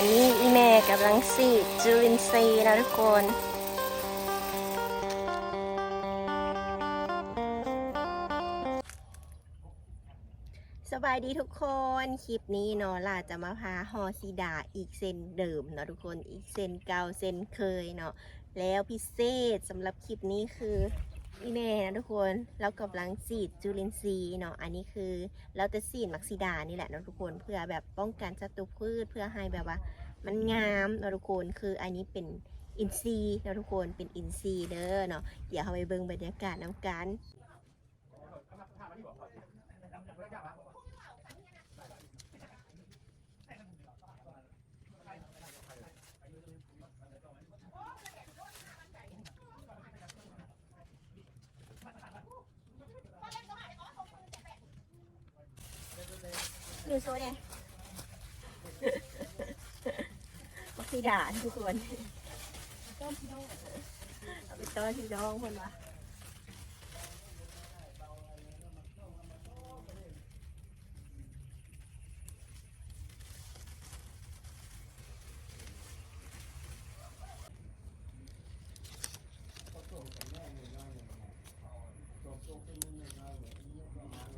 อันนี้อีแม่กำลังสีจุลินทรีย์นะทุกคนสบายดีทุกคน คลิปนี้เนาะล่าจะมาพาฮอซีดาอีกเส้นเดิมเนาะทุกคนอีกเส้นเก่าเส้นเคยเนาะแล้วพิเศษสำหรับคลิปนี้คือ อีแม่นะทุกคนเรากำลังสีดจุลินทรีย์เนาะอันนี้คือเราจะสีดมักซีดานี่แหละเนาะทุกคนเพื่อแบบป้องกันศัตรูพืชเพื่อให้แบบว่า มันงามเนาะทุกคนคืออันนี้เป็นอินซีย์เนาะทุกคนเป็นอินซีย์เด้อเนาะเดี๋ยวเอาไปเบิ่งบรรยากาศน้ำกัน ดูโซเนี่ยมักซีดาทุกคนเอาไปต้อนที่น้องคนวะ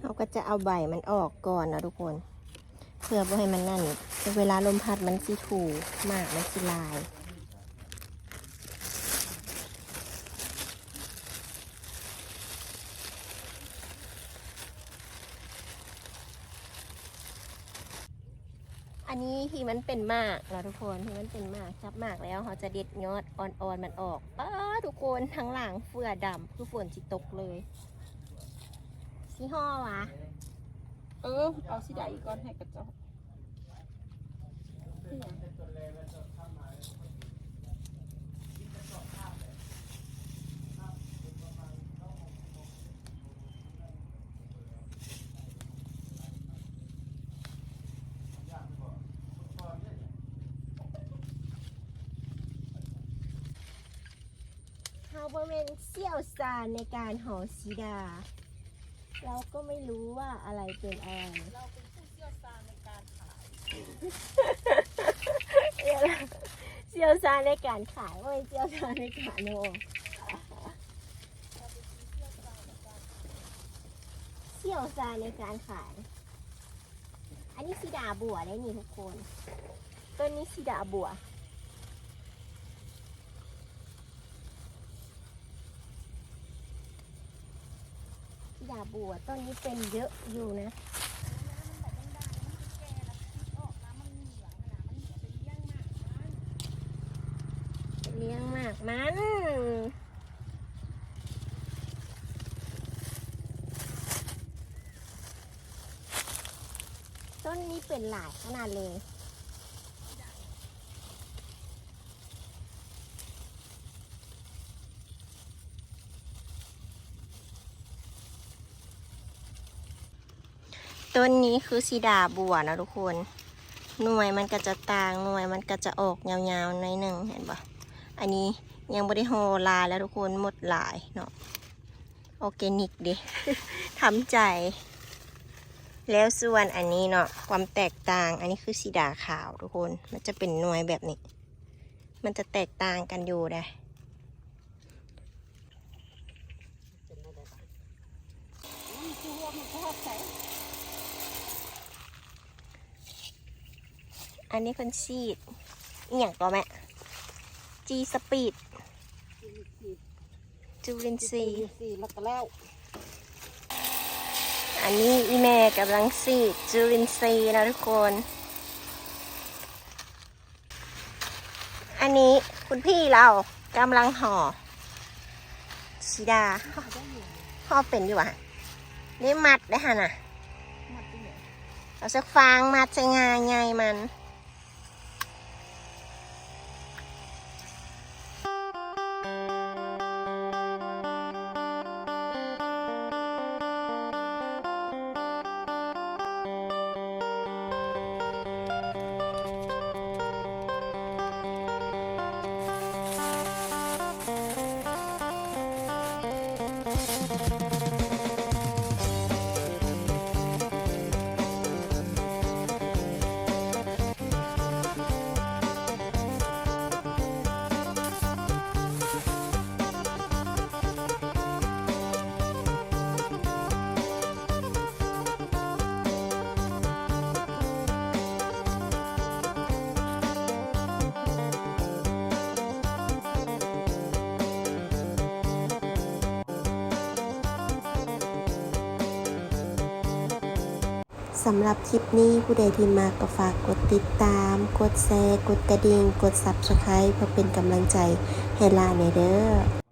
เราก็จะเอาใบมันออกก่อนนะทุกคน พื่อบ่ให้มันนั่น เวลาลมพัดมันสิถูมากมันสิลาย อันนี้ที่มันเป็นมากนะทุกคนที่มันเป็นมากจับมากแล้วเขาจะเด็ดยอดอ่อนๆมันออกป้าทุกคนทั้งหลังเฟือดำคือฝนสิตกเลยสีห่อวะเออเอาสีดกก้อนให้กระเจ้า เขาบริเวณเสี่ยวซานในการห่อสีดา เราก็ไม่รู้ว่าอะไรเป็นอะไร เราเป็นผู้เชี่ยวชาญในการขาย เสี่ยวซานในการขายไม่เสี่ยวซานในการโนเสี่ยวซานในการขาย อันนี้สีดาบัวได้นี่ทุกคนต้นนี้สีดาบัวสีดาบัวต้นนี้เป็นเยอะอยู่นะ เลี้ยงมากมันต้นนี้เป็นหลายขนาดเลย ต้นนี้คือสีดาบัวนะทุกคน หน่วยมันก็จะต่าง หน่วยมันก็จะออกยาวๆหน่อยหนึ่งเห็นปะ อันนี้ยังบริโฮลายแล้วทุกคนหมดหลายเนาะออร์แกนิกเด้ทำใจ แล้วส่วนอันนี้เนาะความแตกต่างอันนี้คือสีดาขาวทุกคนมันจะเป็นหน่วยแบบนี้ มันจะแตกต่างกันอยู่ได้อันนี้คนชีดอหย่างก็แม่ จีสปีดจูรินซีย์สี่แล้วก็แล้วอันนี้อีแม่กำลังสีดจุลินทรีย์นะทุกคน อันนี้คุณพี่เรากำลังห่อสีดาห่อเป็นอยู่อะนี่มัดได้ฮะน่ะหมดที่ไหนเอาสักฟางมัดใส่งาไงมัน สำหรับคลิปนี้ผู้ใดที่มากก็ฝากกดติดตาม กดแชร์ กดกระดิ่ง กด Subscribe เพื่อเป็นกำลังใจให้ลาในเด้อ